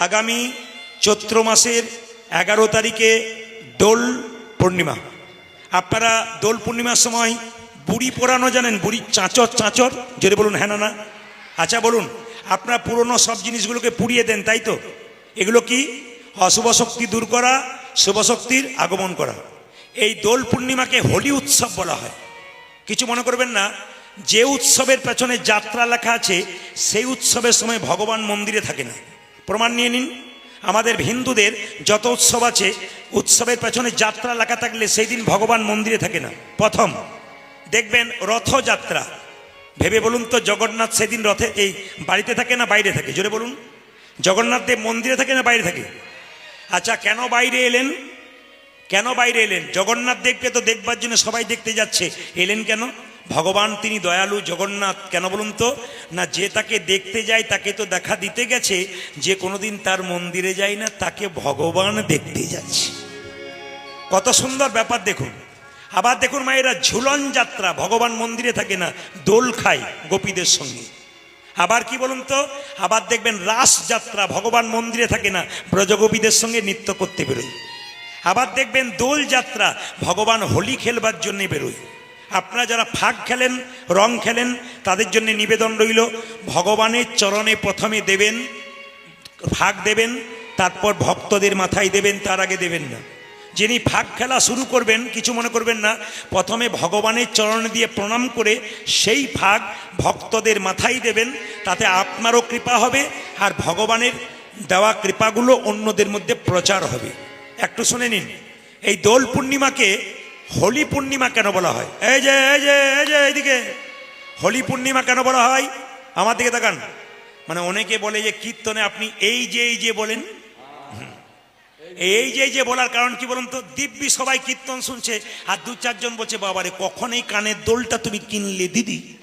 আগামী চৈত্র মাসের এগারো তারিখে দোল পূর্ণিমা। আপনারা দোল পূর্ণিমার সময় বুড়ি পোড়ানো জানেন? বুড়ি চাঁচর চাঁচর। যদি বলুন হ্যাঁ না? আচ্ছা বলুন, আপনারা পুরনো সব জিনিসগুলোকে পুড়িয়ে দেন, তাই তো? এগুলো কি? অশুভ শক্তি দূর করা, শুভ শক্তির আগমন করা। এই দোল পূর্ণিমাকে হোলি উৎসব বলা হয়। কিছু মনে করবেন না, যে উৎসবের পেছনে যাত্রা লেখা আছে, সেই উৎসবের সময় ভগবান মন্দিরে থাকে না। প্রমাণ নিয়ে নিন। আমাদের হিন্দুদের যত উৎসব আছে, উৎসবের পেছনে যাত্রা লেখা থাকলে সেই দিন ভগবান মন্দিরে থাকে না। প্রথম, দেখবেন রথযাত্রা। ভেবে বলুন তো, জগন্নাথ সেদিন রথে এই বাড়িতে থাকে না বাইরে থাকে? জোরে বলুন। জগন্নাথ দেব মন্দিরে থাকে না বাইরে থাকে? আচ্ছা কেন বাইরে এলেন? কেন বাইরে এলেন? জগন্নাথ দেখবে তো দেখবার জন্য সবাই দেখতে যাচ্ছে। এলেন কেন? ভগবান তিনি দয়ালু জগন্নাথ, কেন বলুন তো? না যে তাকে দেখতে যায়, তাকে তো দেখা দিতে গেছে, যে কোনোদিন তার মন্দিরে যায় না, তাকে ভগবান দেখতে যাচ্ছে। কত সুন্দর ব্যাপার দেখুন। আবার দেখুন মায়েরা, ঝুলন যাত্রা, ভগবান মন্দিরে থাকে না, দোল খায় গোপীদের সঙ্গে। আবার কি বলুন তো? আবার দেখবেন রাস যাত্রা, ভগবান মন্দিরে থাকে না, ব্রজগোপীদের সঙ্গে নৃত্য করতে বেরোয়। আবার দেখবেন দোল যাত্রা, ভগবান হোলি খেলবার জন্যে বেরোয়। আপনারা যারা ফাঁক খেলেন, রং খেলেন, তাদের জন্য নিবেদন রইল। ভগবানের চরণে প্রথমে দেবেন, ফাঁক দেবেন, তারপর ভক্তদের মাথায় দেবেন, তার আগে দেবেন না। যিনি ফাঁক খেলা শুরু করবেন, কিছু মনে করবেন না, প্রথমে ভগবানের চরণ দিয়ে প্রণাম করে সেই ফাঁক ভক্তদের মাথায় দেবেন, তাতে আপনারও কৃপা হবে আর ভগবানের দেওয়া কৃপাগুলো অন্যদের মধ্যে প্রচার হবে। একটু শুনে নিন, এই দোল পূর্ণিমাকে হোলি পূর্ণিমা কেন বলা হয়? এই যে এই যে এই যে, এইদিকে। হোলি পূর্ণিমা কেন বলা হয়? আমার দিকে তাকান। মানে অনেকে বলে যে, কীর্তনে আপনি এই যে এই যে বলেন। এই যে যে বলার কারণ কি বলুন তো? দিব্যি সবাই কীর্তন শুনছে, আর দু চারজন বলছে, বাবারে, কখন এই কানের দোলটা তুমি কিনলে, দিদি?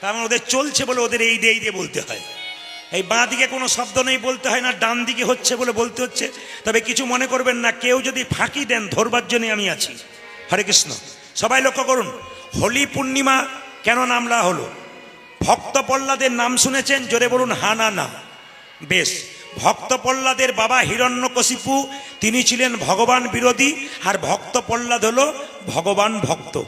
তার মানে ওদের চলছে বলে ওদের এই দিয়ে এই দিয়ে বলতে হয়। এই বাঁ দিকে কোনো শব্দ নেই বলতে হয় না, ডান দিকে হচ্ছে বলে বলতে হচ্ছে। তবে কিছু মনে করবেন না, কেউ যদি ফাঁকি দেন, ধরবার জন্যে আমি আছি। হরে কৃষ্ণ। সবাই লক্ষ্য করুন, হোলি পূর্ণিমা কেন নামলা হলো? ভক্ত প্রহ্লাদের নাম শুনেছেন, জোরে বলুন, হা না না। বেশ, ভক্ত প্রহ্লাদের বাবা হিরণ্যকশিপু, তিনি ছিলেন ভগবান বিরোধী, আর ভক্ত প্রহ্লাদ হলো ভগবান ভক্ত।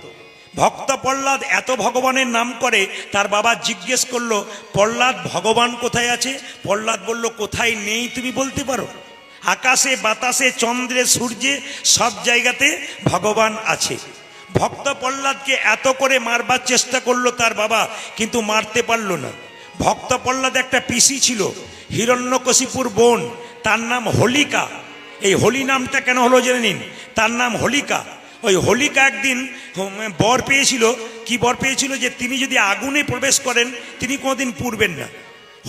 ভক্ত প্রহ্লাদ এত ভগবানের নাম করে, তার বাবা জিজ্ঞেস করল, প্রহ্লাদ ভগবান কোথায় আছে? প্রহ্লাদ বলল, কোথায় নেই তুমি বলতে পারো? আকাশে, বাতাসে, চন্দ্রে, সূর্যে, সব জায়গাতে ভগবান আছে। ভক্ত প্রহ্লাদকে এত করে মারবার চেষ্টা করল তার বাবা, কিন্তু মারতে পারল না। ভক্ত প্রহ্লাদ একটা পিসি ছিল, হিরণ্যকশিপুর বোন, তার নাম হোলিকা। এই হোলি নামটা কেন হলো জেনে নিন? তার নাম হোলিকা। ওই হোলিকা একদিন বর পেয়েছিল, কি বর পেয়েছিল যে তিনি যদি আগুনে প্রবেশ করেন, তিনি কোনোদিন পুড়বেন না।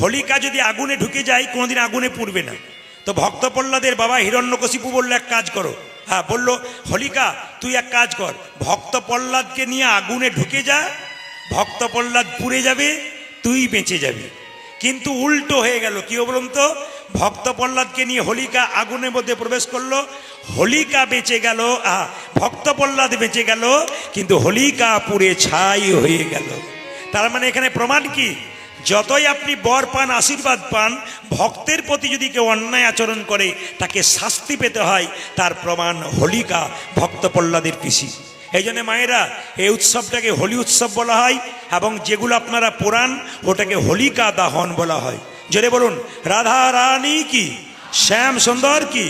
হোলিকা যদি আগুনে ঢুকে যায়, কোনোদিন আগুনে পুড়বে না। তো ভক্ত প্রহ্লাদের বাবা হিরণ্যকশিপু বলল এক কাজ করো। হ্যাঁ বলল হোলিকা তুই এক কাজ কর। ভক্ত প্রহ্লাদকে নিয়ে আগুনে ঢুকে যা ভক্ত প্রহ্লাদ পুড়ে যাবে তুই বেঁচে যাবি। কিন্তু উল্টো হয়ে গেল কি বলুন তো? ভক্ত প্রহ্লাদকে নিয়ে হোলিকা আগুনের মধ্যে প্রবেশ করল হোলিকা বেঁচে গেল আহ, ভক্ত প্রহ্লাদ বেঁচে গেল কিন্তু হোলিকা পুড়ে ছাই হয়ে গেল। তার মানে এখানে প্রমাণ কি? যতই আপনি বর পান, আশীর্বাদ পান, ভক্তের প্রতি যদি কেউ অন্যায় আচরণ করে, তাকে শাস্তি পেতে হয়, তার প্রমাণ হোলিকা ভক্ত প্রহ্লাদের পিসি। এই জন্য মায়েরা, এই উৎসবটাকে হোলি উৎসব বলা হয়, এবং যেগুলো আপনারা পুরাণ, ওটাকে হোলিকা দাহন বলা হয়। জোরে বলুন, রাধা রানী কি, শ্যাম সুন্দর কি?